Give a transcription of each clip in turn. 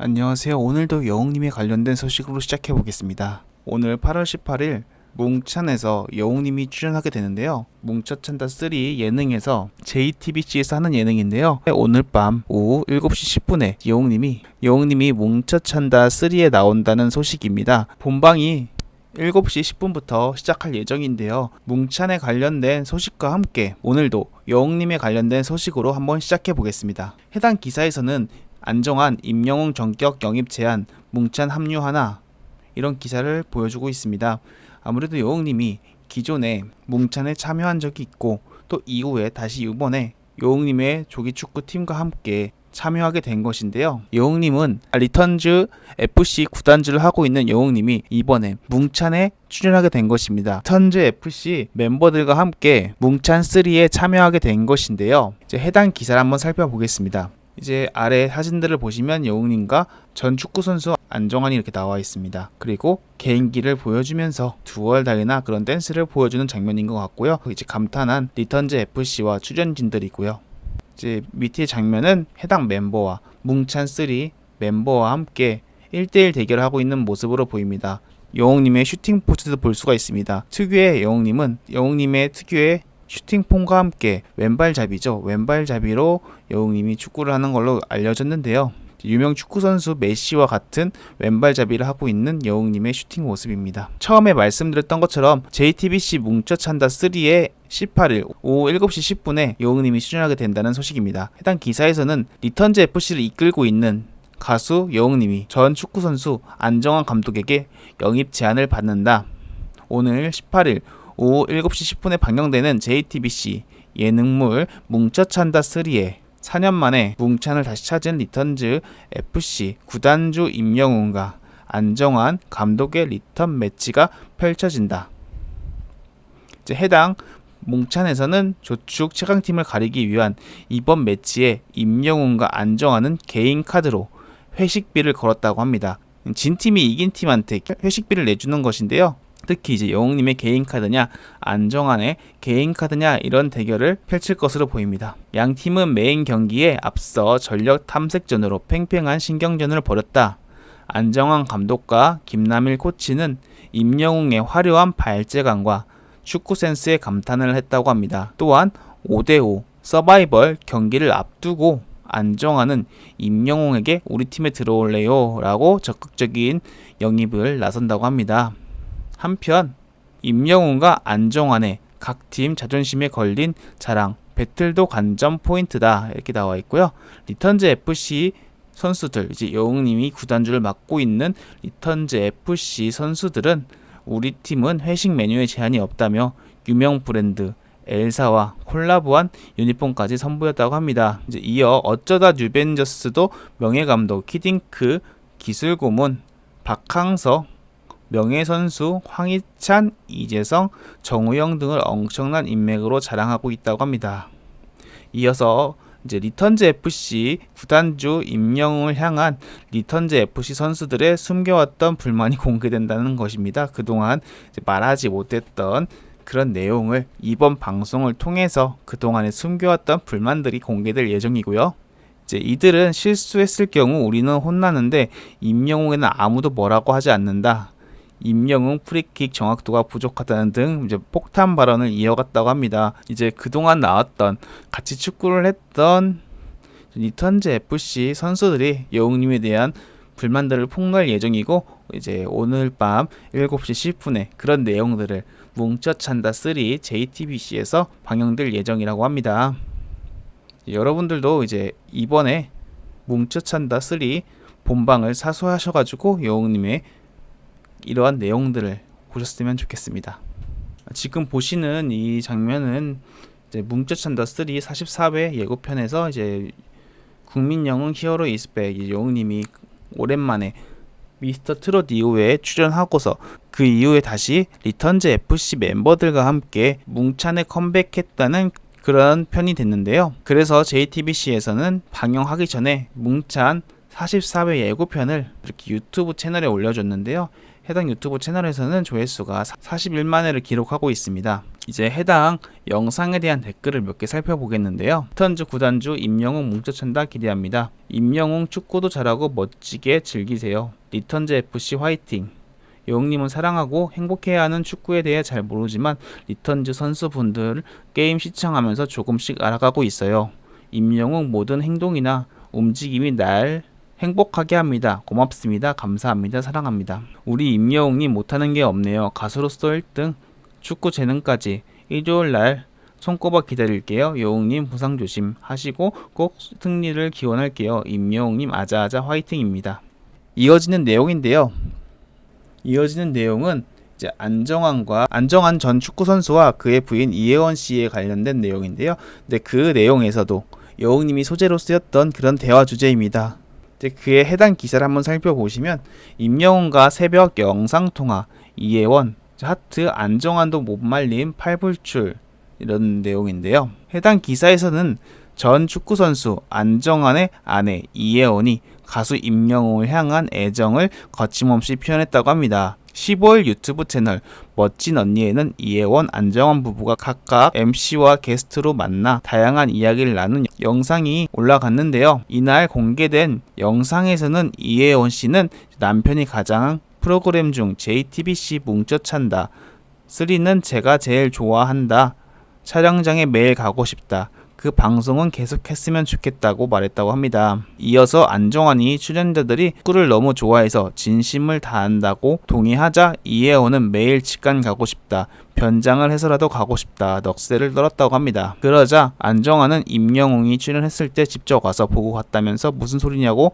안녕하세요. 오늘도 여웅님에 관련된 소식으로 시작해 보겠습니다. 오늘 8월 18일 뭉찬에서 여웅님이 출연하게 되는데요. 뭉쳐찬다 3 예능에서 JTBC에서 하는 예능인데요. 오늘 밤 오후 7시 10분에 여웅님이 여웅님이 뭉쳐찬다 3에 나온다는 소식입니다. 본방이 7시 10분부터 시작할 예정인데요. 뭉찬에 관련된 소식과 함께 오늘도 여웅님에 관련된 소식으로 한번 시작해 보겠습니다. 해당 기사에서는 안정환, 임영웅 전격 영입 제한, 뭉찬 합류 하나 이런 기사를 보여주고 있습니다. 아무래도 여웅님이 기존에 뭉찬에 참여한 적이 있고 또 이후에 다시 이번에 여웅님의 조기 축구 팀과 함께 참여하게 된 것인데요. 여웅님은 리턴즈 FC 구단주를 하고 있는 여웅님이 이번에 뭉찬에 출연하게 된 것입니다. 리턴즈 FC 멤버들과 함께 뭉찬 3에 참여하게 된 것인데요. 이제 해당 기사를 한번 살펴보겠습니다. 이제 아래 사진들을 보시면 여웅님과 전 축구 선수 안정환이 이렇게 나와 있습니다. 그리고 개인기를 보여주면서 두얼다리나 그런 댄스를 보여주는 장면인 것 같고요. 이제 감탄한 리턴즈 FC와 출연진들이고요. 이제 밑에 장면은 해당 멤버와 뭉찬 3 멤버와 함께 1대1 대결을 하고 있는 모습으로 보입니다. 여웅님의 슈팅 포즈도 볼 수가 있습니다. 특유의 여웅님은 여웅님의 특유의 슈팅폼과 함께 왼발잡이죠. 왼발잡이로 여웅님이 축구를 하는 걸로 알려졌는데요. 유명 축구 선수 메시와 같은 왼발잡이를 하고 있는 여웅님의 슈팅 모습입니다. 처음에 말씀드렸던 것처럼 JTBC 뭉쳐찬다 3의 18일 오후 7시 10분에 여웅님이 출연하게 된다는 소식입니다. 해당 기사에서는 리턴즈 FC를 이끌고 있는 가수 여웅님이 전 축구 선수 안정환 감독에게 영입 제안을 받는다. 오늘 18일 오후 7시 10분에 방영되는 JTBC 예능물 뭉쳐찬다 3에 4년 만에 뭉찬을 다시 찾은 리턴즈 FC 구단주 임영웅과 안정환 감독의 리턴 매치가 펼쳐진다. 이제 해당 뭉찬에서는 조축 최강팀을 가리기 위한 이번 매치에 임영웅과 안정환은 개인 카드로 회식비를 걸었다고 합니다. 진 팀이 이긴 팀한테 회식비를 내주는 것인데요. 특히 이제 영웅님의 개인 카드냐 안정환의 개인 카드냐 이런 대결을 펼칠 것으로 보입니다. 양 팀은 메인 경기에 앞서 전력 탐색전으로 팽팽한 신경전을 벌였다. 안정환 감독과 김남일 코치는 임영웅의 화려한 발재간과 축구 센스에 감탄을 했다고 합니다. 또한 5대5 서바이벌 경기를 앞두고 안정환은 임영웅에게 우리 팀에 들어올래요 라고 적극적인 영입을 나선다고 합니다. 한편 임영웅과 안정환의 각 팀 자존심에 걸린 자랑 배틀도 관전 포인트다 이렇게 나와 있고요. 리턴즈 FC 선수들 이제 여웅님이 구단주를 맡고 있는 리턴즈 FC 선수들은 우리 팀은 회식 메뉴에 제한이 없다며 유명 브랜드 엘사와 콜라보한 유니폼까지 선보였다고 합니다. 이제 이어 어쩌다 뉴벤저스도 명예 감독 키딩크 기술 고문 박항서 명예선수 황희찬, 이재성, 정우영 등을 엄청난 인맥으로 자랑하고 있다고 합니다. 이어서 이제 리턴즈 FC 구단주 임영웅을 향한 리턴즈 FC 선수들의 숨겨왔던 불만이 공개된다는 것입니다. 그동안 말하지 못했던 그런 내용을 이번 방송을 통해서 그동안에 숨겨왔던 불만들이 공개될 예정이고요. 이제 이들은 실수했을 경우 우리는 혼나는데 임영웅에는 아무도 뭐라고 하지 않는다. 임영웅 프리킥 정확도가 부족하다는 등 이제 폭탄 발언을 이어갔다고 합니다. 이제 그동안 나왔던 같이 축구를 했던 리턴즈 FC 선수들이 여웅님에 대한 불만들을 폭로할 예정이고 이제 오늘 밤 7시 10분에 그런 내용들을 뭉쳐찬다 3 JTBC에서 방영될 예정이라고 합니다. 여러분들도 이제 이번에 뭉쳐찬다 3 본방을 사수하셔가지고 여웅님의 이러한 내용들을 보셨으면 좋겠습니다. 지금 보시는 이 장면은 이제 뭉쳐찬다 3 44회 예고편에서 이제 국민 영웅 히어로 이스백 영웅님이 오랜만에 미스터 트롯 이후에 출연하고서 그 이후에 다시 리턴즈 FC 멤버들과 함께 뭉찬에 컴백했다는 그런 편이 됐는데요. 그래서 JTBC에서는 방영하기 전에 뭉찬 44회 예고편을 이렇게 유튜브 채널에 올려줬는데요. 해당 유튜브 채널에서는 조회수가 41만 회를 기록하고 있습니다. 이제 해당 영상에 대한 댓글을 몇 개 살펴보겠는데요. 리턴즈 구단주 임영웅 뭉쳐찬다 기대합니다. 임영웅 축구도 잘하고 멋지게 즐기세요. 리턴즈 FC 화이팅. 영웅님은 사랑하고 행복해야 하는 축구에 대해 잘 모르지만 리턴즈 선수분들 게임 시청하면서 조금씩 알아가고 있어요. 임영웅 모든 행동이나 움직임이 날 행복하게 합니다. 고맙습니다. 감사합니다. 사랑합니다. 우리 임영웅님 못하는 게 없네요. 가수로서 1등, 축구 재능까지 일요일 날 손꼽아 기다릴게요. 여웅님 부상 조심 하시고 꼭 승리를 기원할게요. 임여웅님 아자아자 화이팅입니다. 이어지는 내용인데요. 이어지는 내용은 이제 안정환과 안정환 전 축구 선수와 그의 부인 이혜원 씨에 관련된 내용인데요. 근데 그 내용에서도 여웅님이 소재로 쓰였던 그런 대화 주제입니다. 이제 그의 해당 기사를 한번 살펴보시면 임영웅과 새벽 영상 통화 이혜원 하트 안정환도 못 말림 팔불출 이런 내용인데요. 해당 기사에서는 전 축구 선수 안정환의 아내 이혜원이 가수 임영웅을 향한 애정을 거침없이 표현했다고 합니다. 15일 유튜브 채널 멋진 언니에는 이혜원, 안정환 부부가 각각 MC와 게스트로 만나 다양한 이야기를 나눈 영상이 올라갔는데요. 이날 공개된 영상에서는 이혜원 씨는 남편이 가장 프로그램 중 JTBC 뭉쳐찬다. 3는 제가 제일 좋아한다. 촬영장에 매일 가고 싶다. 그 방송은 계속했으면 좋겠다고 말했다고 합니다. 이어서 안정환이 출연자들이 축구를 너무 좋아해서 진심을 다한다고 동의하자 이혜원은 매일 직관 가고 싶다. 변장을 해서라도 가고 싶다. 넋세를 떨었다고 합니다. 그러자 안정환은 임영웅이 출연했을 때 직접 와서 보고 갔다면서 무슨 소리냐고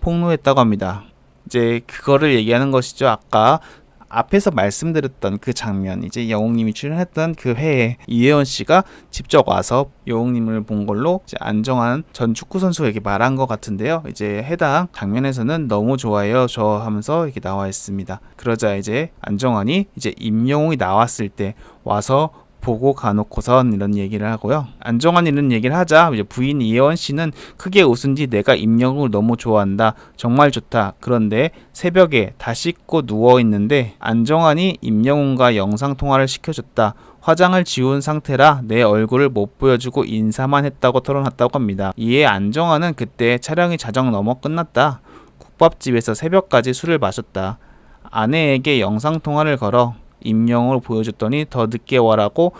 폭로했다고 합니다. 이제 그거를 얘기하는 것이죠. 아까 앞에서 말씀드렸던 그 장면 이제 영웅님이 출연했던 그 회에 이혜원 씨가 직접 와서 영웅님을 본 걸로 안정환 전 축구 선수에게 말한 것 같은데요. 이제 해당 장면에서는 너무 좋아요 저 하면서 이렇게 나와 있습니다. 그러자 이제 안정환이 이제 임영웅이 나왔을 때 와서 보고 가놓고선 이런 얘기를 하고요. 안정환 이런 얘기를 하자 이제 부인 이혜원 씨는 크게 웃은 뒤 내가 임영웅을 너무 좋아한다. 정말 좋다. 그런데 새벽에 다 씻고 누워 있는데 안정환이 임영웅과 영상 통화를 시켜줬다. 화장을 지운 상태라 내 얼굴을 못 보여주고 인사만 했다고 털어놨다고 합니다. 이에 안정환은 그때 촬영이 자정 넘어 끝났다. 국밥집에서 새벽까지 술을 마셨다. 아내에게 영상 통화를 걸어 임영웅을 보여줬더니 더 늦게 와라고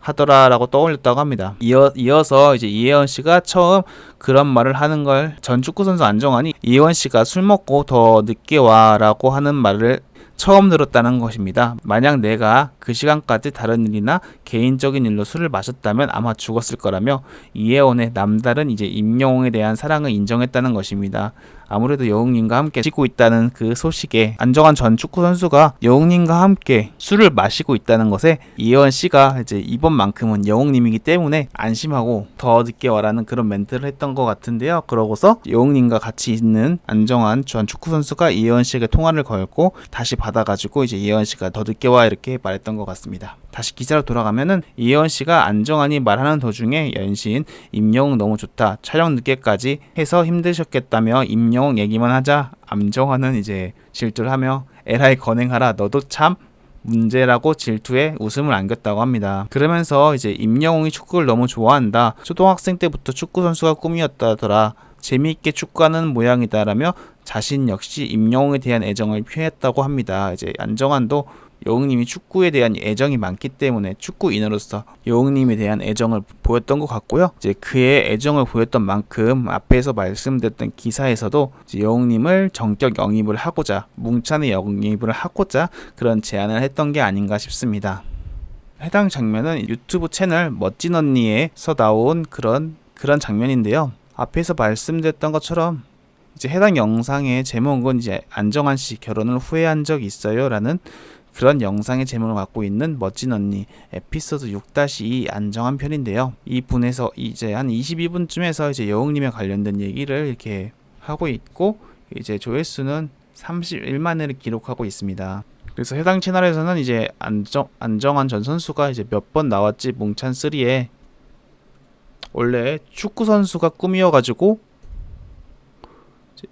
하더라라고 떠올렸다고 합니다. 이어, 이어서 이제 이혜원 씨가 처음 그런 말을 하는 걸 전 축구 선수 안정환이 이혜원 씨가 술 먹고 더 늦게 와라고 하는 말을 처음 들었다는 것입니다. 만약 내가 그 시간까지 다른 일이나 개인적인 일로 술을 마셨다면 아마 죽었을 거라며 이혜원의 남다른 이제 임영웅에 대한 사랑을 인정했다는 것입니다. 아무래도 여웅님과 함께 쉬고 있다는 그 소식에 안정환 전 축구 선수가 여웅님과 함께 술을 마시고 있다는 것에 이혜원 씨가 이제 이번만큼은 여웅님이기 때문에 안심하고 더 늦게 와라는 그런 멘트를 했던 것 같은데요. 그러고서 여웅님과 같이 있는 안정환 전 축구 선수가 이혜원 씨에게 통화를 걸고 다시 받아가지고 이제 이혜원 씨가 더 늦게 와 이렇게 말했던 것 같습니다. 다시 기사로 돌아가면은 이혜원 씨가 안정환이 말하는 도중에 연신 임영웅 너무 좋다 촬영 늦게까지 해서 힘드셨겠다며 임영웅 얘기만 하자 안정환은 이제 질투를 하며 에라이 건행하라 너도 참 문제라고 질투에 웃음을 안겼다고 합니다. 그러면서 이제 임영웅이 축구를 너무 좋아한다. 초등학생 때부터 축구 선수가 꿈이었다더라. 재미있게 축구하는 모양이다라며 자신 역시 임영웅에 대한 애정을 표했다고 합니다. 이제 안정환도 여웅님이 축구에 대한 애정이 많기 때문에 축구인으로서 여웅님에 대한 애정을 보였던 것 같고요. 이제 그의 애정을 보였던 만큼 앞에서 말씀드렸던 기사에서도 여웅님을 정격 영입을 하고자 뭉찬의 영입을 하고자 그런 제안을 했던 게 아닌가 싶습니다. 해당 장면은 유튜브 채널 멋진 언니에서 나온 그런 그런 장면인데요. 앞에서 말씀드렸던 것처럼 이제 해당 영상의 제목은 이제 안정환 씨 결혼을 후회한 적 있어요라는 그런 영상의 제목을 갖고 있는 멋진 언니 에피소드 6-2 안정한 편인데요. 이 분에서 이제 한 22분쯤에서 이제 여웅님에 관련된 얘기를 이렇게 하고 있고 이제 조회수는 31만 회를 기록하고 있습니다. 그래서 해당 채널에서는 이제 안정 안정환 전 선수가 이제 몇 번 나왔지 몽찬 3에 원래 축구 선수가 꿈이어가지고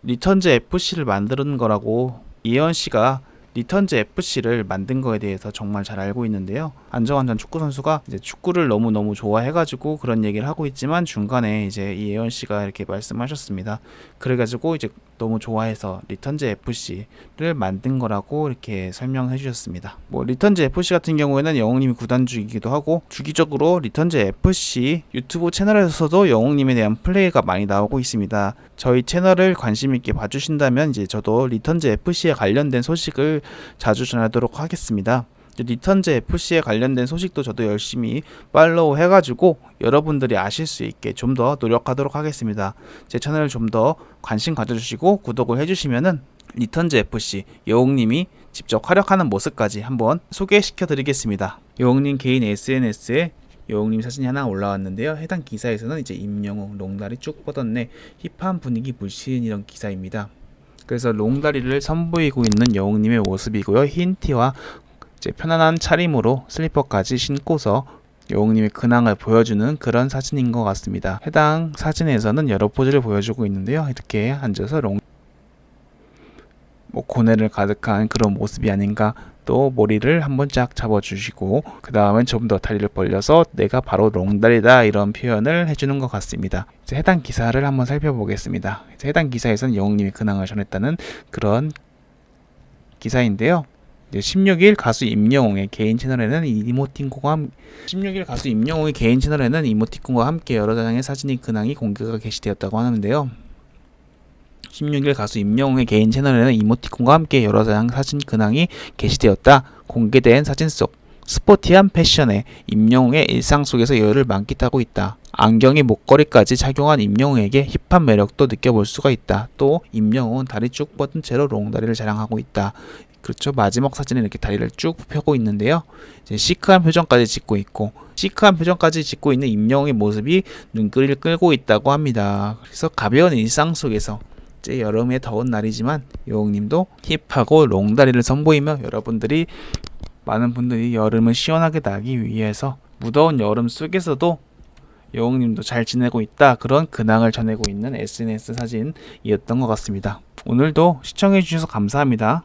리턴즈 FC를 만드는 거라고 이현 씨가 리턴즈 FC를 만든 거에 대해서 정말 잘 알고 있는데요. 안정환 전 축구 선수가 이제 축구를 너무 너무 좋아해가지고 그런 얘기를 하고 있지만 중간에 이제 이혜원 씨가 이렇게 말씀하셨습니다. 그래가지고 이제 너무 좋아해서 리턴즈 FC를 만든 거라고 이렇게 설명해 주셨습니다. 뭐 리턴즈 FC 같은 경우에는 영웅님이 구단주이기도 하고 주기적으로 리턴즈 FC 유튜브 채널에서도 영웅님에 대한 플레이가 많이 나오고 있습니다. 저희 채널을 관심 있게 봐주신다면 이제 저도 리턴즈 FC에 관련된 소식을 자주 전하도록 하겠습니다. 리턴즈 FC에 관련된 소식도 저도 열심히 팔로우 해가지고 여러분들이 아실 수 있게 좀 더 노력하도록 하겠습니다. 제 채널을 좀더 관심 가져주시고 구독을 해주시면은 리턴즈 FC 여웅님이 직접 활약하는 모습까지 한번 소개시켜 드리겠습니다. 여웅님 개인 SNS에 여웅님 사진이 하나 올라왔는데요. 해당 기사에서는 이제 임영웅 롱다리 쭉 뻗었네 힙한 분위기 물씬 이런 기사입니다. 그래서 롱다리를 선보이고 있는 여웅님의 모습이고요. 흰 티와 이제 편안한 차림으로 슬리퍼까지 신고서 여웅님의 근황을 보여주는 그런 사진인 것 같습니다. 해당 사진에서는 여러 포즈를 보여주고 있는데요. 이렇게 앉아서 롱, 뭐 고뇌를 가득한 그런 모습이 아닌가. 또 머리를 한번 쫙 잡아주시고 그 다음엔 좀 더 다리를 벌려서 내가 바로 롱다리다 이런 표현을 해주는 것 같습니다. 이제 해당 기사를 한번 살펴보겠습니다. 해당 기사에서는 영웅님이 근황을 전했다는 그런 기사인데요. 이제 16일 가수 임영웅의 개인 채널에는 이모티콘과 함... 16일 가수 임영웅의 개인 채널에는 이모티콘과 함께 여러 장의 사진이 근황이 공개가 게시되었다고 하는데요. 16일 가수 임영웅의 개인 채널에는 이모티콘과 함께 여러 장 사진 근황이 게시되었다. 공개된 사진 속 스포티한 패션에 임영웅의 일상 속에서 여유를 만끽하고 있다. 안경에 목걸이까지 착용한 임영웅에게 힙한 매력도 느껴볼 수가 있다. 또 임영웅은 다리 쭉 뻗은 채로 롱다리를 자랑하고 있다. 그렇죠. 마지막 사진에 이렇게 다리를 쭉 펴고 있는데요. 이제 시크한 표정까지 짓고 있고 시크한 표정까지 짓고 있는 임영웅의 모습이 눈길을 끌고 있다고 합니다. 그래서 가벼운 일상 속에서 이제 여름의 더운 날이지만 여웅님도 힙하고 롱다리를 선보이며 여러분들이 많은 분들이 여름을 시원하게 나기 위해서 무더운 여름 속에서도 여웅님도 잘 지내고 있다 그런 근황을 전하고 있는 SNS 사진이었던 것 같습니다. 오늘도 시청해주셔서 감사합니다.